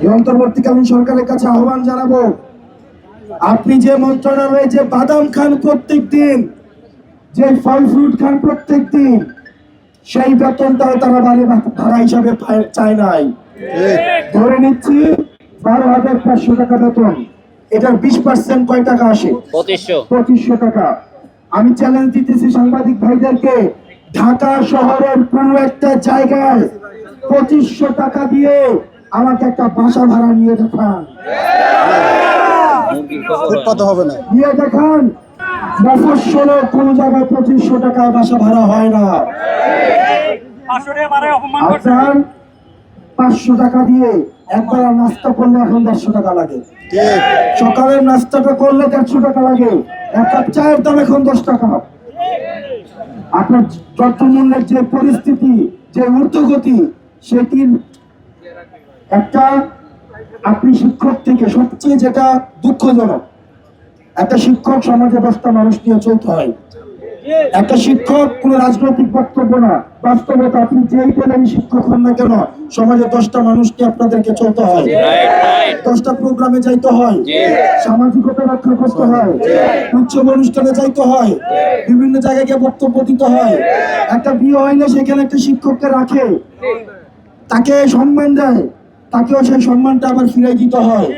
এই অন্তর্বর্তীকালীন সরকারের কাছে আহ্বান জানাব আপনি যে মন্ত্রণালয়ে যে বাদাম খান প্রত্যেক দিন যে ফল ফ্রুট খান প্রত্যেক দিন সেই বেতনটাও তারা বাড়ি ভাড়া হিসাবে চায় নাই। ধরে নিচ্ছি বারো হাজার পাঁচশো টাকা বেতন। এটার বিশ পার্সেন্ট কয় টাকা আসে? পঁচিশশো। টাকা। আমি চ্যালেঞ্জ দিতেছি সাংবাদিক ভাইদেরকে ঢাকা শহরের কোন একটা জায়গায় পঁচিশশো টাকা দিয়ে আমাকে একটা বাসা ভাড়া নিয়ে দেখান। ফুটপাতে হবে না। নিয়ে দেখান। মফস্বলে কোন জায়গায় পঁচিশশো টাকা বাসা ভাড়া হয় না। আপনার পাঁচশো টাকা দিয়ে একবার নাস্তা করলে এখন দেড়শো টাকা লাগে। সকালের নাস্তাটা করলে দেড়শো টাকা লাগে। এক কাপ চায়ের দাম এখন দশ টাকা। আপনার দ্রব্যমূল্যের যে পরিস্থিতি যে ঊর্ধ্বগতি সেটির একটা আপনি শিক্ষক থেকে সবচেয়ে যেটা দুঃখজনক একটা শিক্ষক সমাজে দশটা মানুষ নিয়ে চলতে হয়। একটা শিক্ষক কোন রাজনৈতিক বক্তব্য না বাস্তবতা আপনি যেই পেলেন শিক্ষক হন না কেন সমাজে দশটা মানুষকে আপনাদেরকে চলতে হয়। দশটা প্রোগ্রামে যাইতে হয়। সামাজিকতা রক্ষা করতে হয়। উৎসব অনুষ্ঠানে যাইতে হয়। বিভিন্ন জায়গায় গিয়ে বক্তব্য দিতে হয়। একটা বিয়ে হয় না সেখানে একটা শিক্ষককে রাখে। তাকে সম্মান দেয়। তাকেও সেই সম্মানটা আবার ফিরে দিতে হয়।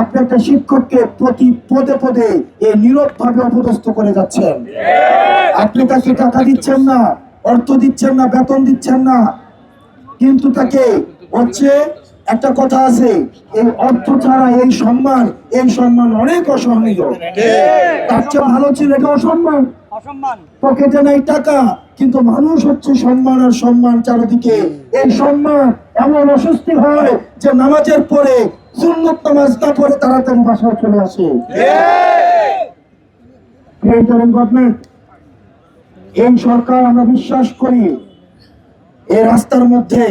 আপনি একটা শিক্ষককে প্রতি পদে পদে এই নীরব ভাবে অপদস্থ করে যাচ্ছেন। আপনি তাকে টাকা দিচ্ছেন না অর্থ দিচ্ছেন না বেতন দিচ্ছেন না। কিন্তু তাকে হচ্ছে একটা কথা আছে এই অর্থ ছাড়া এই সম্মান এই সম্মান অনেক অসহনীয়। তার চেয়ে ভালো ছিল এটা অসম্মান। পকেটে নাই টাকা কিন্তু মানুষ হচ্ছে সম্মান আর সম্মান চারিদিকে। এই সম্মান এমন অস্বস্তি হয় যে নামাজের পরে সুন্নত নামাজ না পড়ে তাড়াতাড়ি বাসায় চলে আসে। এই সরকার আমরা বিশ্বাস করি এই রাস্তার মধ্যে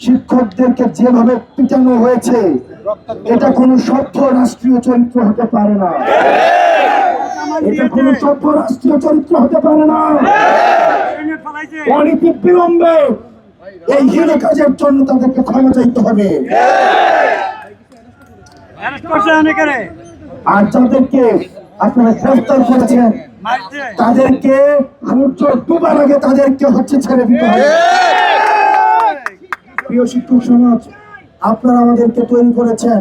শিক্ষকদেরকে যেভাবে পিটানো হয়েছে এটা কোনো সভ্য রাষ্ট্রীয় চরিত্র হতে পারে না। এটা কোনো সভ্য রাষ্ট্রীয় চরিত্র হতে পারে না। বিলম্বে এই হীন কাজের জন্য তাদেরকে ক্ষমা চাইতে হবে। আর যাদেরকে আপনারা গ্রেফতার করেছেন তাদেরকে সূর্য ডুবার আগে তাদেরকে হচ্ছে ছেড়ে দিতে হবে। প্রিয় শিক্ষক সমাজ আপনারা আমাদেরকে তৈরি করেছেন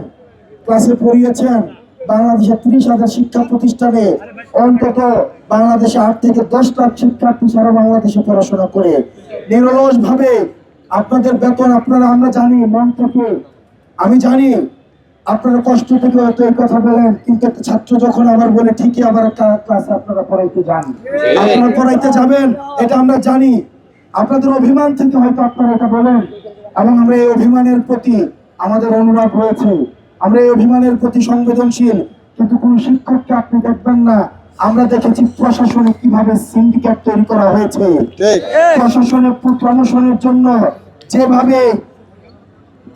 ক্লাসে পড়িয়েছেন বাংলাদেশে ত্রিশ হাজার শিক্ষা প্রতিষ্ঠানে। অন্তত বাংলাদেশে আট থেকে দশ লাখ শিক্ষার্থী সারা বাংলাদেশে পড়াশোনা করে। নিরলস ভাবে আপনাদের বেতন আপনারা আমরা জানি মন থেকে আমি জানি আপনারা কষ্ট থেকে হয়তো এই কথা বলেন কিন্তু একটা ছাত্র যখন আবার বলে ঠিকই আবার একটা ক্লাসে আপনারা পড়াইতে যান। আপনারা পড়াইতে যাবেন এটা আমরা জানি। আপনাদের অভিমান থেকে হয়তো আপনারা এটা বলেন এবং আমরা এই অভিমানের প্রতি আমাদের অনুরাগ রয়েছে। আমরা এই অভিমানের প্রতি সংবেদনশীল কিন্তু কোন শিক্ষককে আপনি দেখবেন না। আমরা দেখেছি প্রশাসনে কীভাবে সিন্ডিকেট তৈরি করা হয়েছে। ঠিক। প্রশাসনের প্রমোশনের জন্য যেভাবে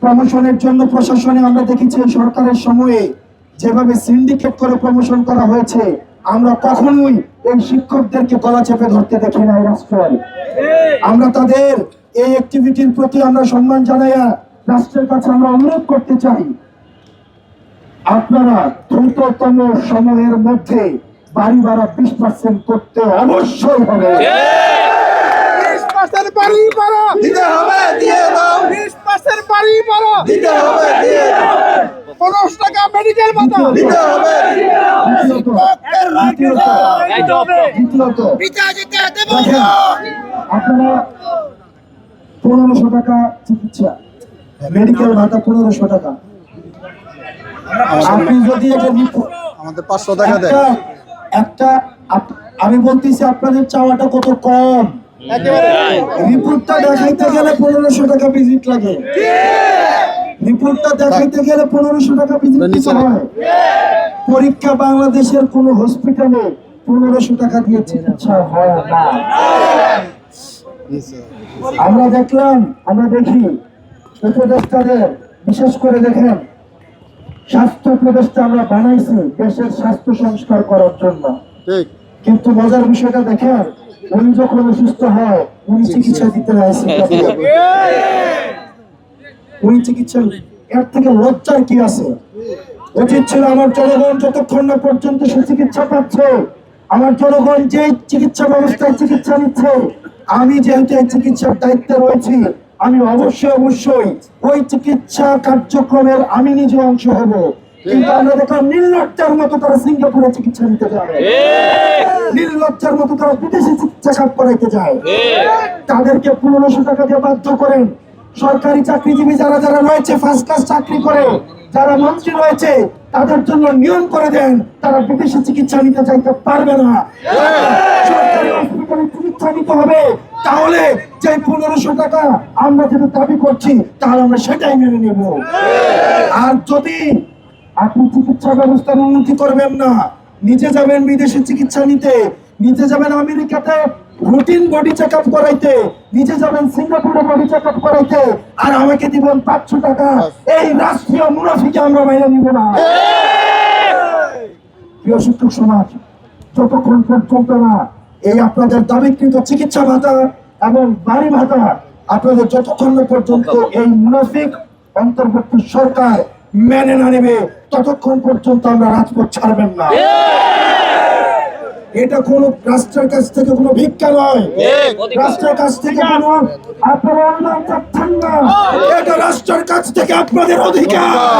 প্রমোশনের জন্য প্রশাসনে আমরা দেখেছি সরকারের সময়ে যেভাবে সিন্ডিকেট করে প্রমোশন করা হয়েছে আমরা কখনোই এই শিক্ষকদেরকে গলা চেপে ধরতে দেখি না রাষ্ট্রে আমরা তাদের এই অ্যাক্টিভিটির প্রতি আমরা সম্মান জানাইয়া রাষ্ট্রের কাছে আমরা অনুরোধ করতে চাই আপনারা দ্রুততম সময়ের মধ্যে বাড়ি ভাড়া বিশ পার্সেন্ট করতে অবশ্যই হবে। দিতে হবে দিয়ে দাও। দিতে হবে দিয়ে দাও। দিতে হবে দ্বিতীয়ত, রাইট অফ দ্বিতীয়ত, আপনারা পনেরোশো টাকা চিকিৎসা। মেডিকেল ভাতা পনেরোশো টাকা। আপনি যদি এটা আমাদের পাঁচশো টাকা দেয় একটা আমি বলতেছি আপনাদের চাওয়াটা কত কম? রিপোর্টটা দেখাইতে গেলে পনেরোশো টাকা ভিজিট লাগে। রিপোর্টটা দেখাইতে গেলে পনেরোশো টাকা ভিজিট দিতে হয়। পরীক্ষা বাংলাদেশের কোন হসপিটালে পনেরোশো টাকা দিয়ে চিকিৎসা হয় না। আমরা দেখলাম আমরা দেখি উপদেষ্টাদের বিশেষ করে দেখেন স্বাস্থ্য উপদেষ্টা আমরা বানাইছি দেশের স্বাস্থ্য সংস্কার করার জন্য। কিন্তু মজার বিষয়টা দেখেন উনি যখন অসুস্থ হয় উনি চিকিৎসা দিতে উনি চিকিৎসা এর থেকে লজ্জার কি আছে? উচিত ছিল আমার জনগণ যতক্ষণ না পর্যন্ত সুচিকিৎসা পাচ্ছে আমার জনগণ যে চিকিৎসা ব্যবস্থায় চিকিৎসা নিচ্ছে আমি যেহেতু এই চিকিৎসার দায়িত্বে রয়েছি আমি অবশ্যই অবশ্যই ওই চিকিৎসা কার্যক্রমের আমি নিজে অংশ হব। কিন্তু আমরা দেখলাম নির্লজ্জার মতো তারা সিঙ্গাপুরে চিকিৎসা নিতে যায়। নির্লজ্জার মতো তারা বিদেশে চিকিৎসা করাইতে যায়। তাদেরকে পনেরোশো টাকা দিয়ে বাধ্য করেন। সরকারি চাকরিজীবী যারা যারা রয়েছে ফার্স্ট ক্লাস চাকরি করে যারা মন্ত্রী রয়েছে তাদের জন্য নিয়ম করে দেন তারা বিদেশে চিকিৎসা নিতে চাইতে পারবে না। সরকারি হসপিটালে চিকিৎসা নিতে হবে। তাহলে যে পনেরোশো টাকা আমরা যেটা দাবি করছি তাহলে আমরা সেটাই মেনে নেব। আর যদি আপনি চিকিৎসা ব্যবস্থার উন্নতি করবেন না নিজে যাবেন বিদেশে চিকিৎসা নিতে নিজে যাবেন আমেরিকাতে রুটিন বডি চেক আপ করাইতে নিজে যাবেন সিঙ্গাপুরে বডি চেক আপ করাইতে আর আমাকে দিবেন পাঁচশো টাকা এই রাষ্ট্রীয় মুনাফিকে আমরা মেনে নিব না। প্রিয় শিক্ষক সমাজ যতক্ষণ পর্যন্ত না এই আপনাদের দাবিকৃত চিকিৎসা ভাতা এবং বাড়ি ভাতা। আপনাদের যতক্ষণ পর্যন্ত এই মুনাফিক অন্তর্বর্তী সরকার মেনে না নেবে ততক্ষণ পর্যন্ত আমরা রাজপথ ছাড়বেন না। এটা কোন রাষ্ট্রের কাছ থেকে কোনো ভিক্ষা নয়। রাষ্ট্রের কাছ থেকে কোনো আপনারা অনুদান চাচ্ছেন না। এটা রাষ্ট্রের কাছ থেকে আপনাদের অধিকার।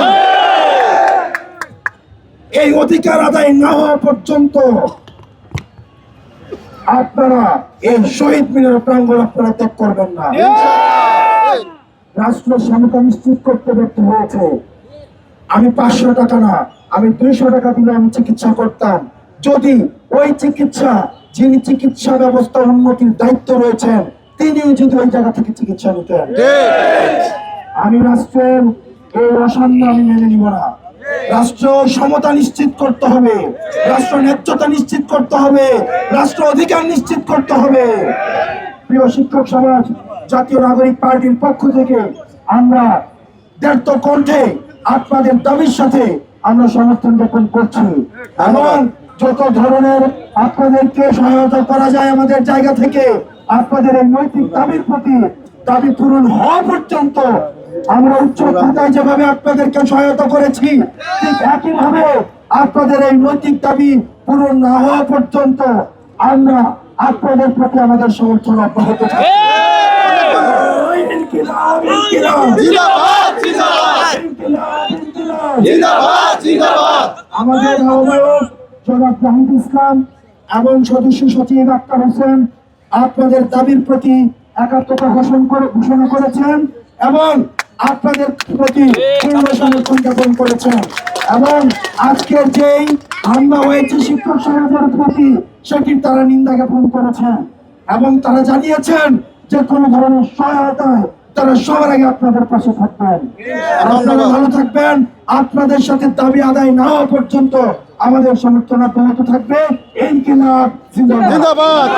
এই অধিকার আদায় না হওয়া পর্যন্ত আপনারা এই শহীদ মিনার প্রাঙ্গণ আপনারা ত্যাগ করবেন না। রাষ্ট্র সমতা নিশ্চিত করতে ব্যর্থ হয়েছে। আমি পাঁচশো টাকা না আমি দুইশো টাকা দিলে আমি চিকিৎসা করতাম। যদি ওই চিকিৎসা যিনি চিকিৎসা ব্যবস্থা উন্নতির দায়িত্ব রয়েছেন তিনি যদি ওই জায়গা থেকে চিকিৎসা নিতেন। আমি রাষ্ট্রের এই অসান্য আমি মেনে নিব না। রাষ্ট্র সমতা নিশ্চিত করতে হবে। রাষ্ট্র ন্যায্যতা নিশ্চিত করতে হবে। রাষ্ট্র অধিকার নিশ্চিত করতে হবে। প্রিয় শিক্ষক সমাজ জাতীয় নাগরিক পার্টির পক্ষ থেকে আমরা দ্ব্যর্থ কণ্ঠে আপনাদের দাবির সাথে আমরা সমর্থন জ্ঞাপন করছি। এবং যত ধরনের আপনাদেরকে সহায়তা করা যায় আমাদের জায়গা থেকে আপনাদের এই নৈতিক দাবির প্রতি দাবি পূরণ হওয়া পর্যন্ত আমরা উচ্চ খাতায় যেভাবে আপনাদেরকে সহায়তা করেছি ঠিক একইভাবে আপনাদের এই নৈতিক দাবি পূরণ না হওয়া পর্যন্ত আমরা আপনাদের প্রতি আমাদের সমর্থন অব্যাহত আমাদের আহ্বায়ক জনাব জাহিদ ইসলাম এবং সদস্য সচিব আক্তার হোসেন আপনাদের দাবির প্রতি একাত্মতা ঘোষণা করে ঘোষণা করেছেন এবং আপনাদের প্রতি পূর্ণ সমর্থন জ্ঞাপন করেছেন। এবং আজকের যেই হামলা হয়েছে শিক্ষক সমাজের প্রতি সেটির তারা নিন্দা জ্ঞাপন করেছেন। এবং তারা জানিয়েছেন যে কোনো ধরনের সহায়তায় তারা সবার আগে আপনাদের পাশে থাকবেন। আপনারা ভালো থাকবেন। আপনাদের সাথে দাবি আদায় না হওয়া পর্যন্ত আমাদের সমর্থন অব্যাহত থাকবে। এই কিনা জিন্দাবাদ। জিন্দাবাদ।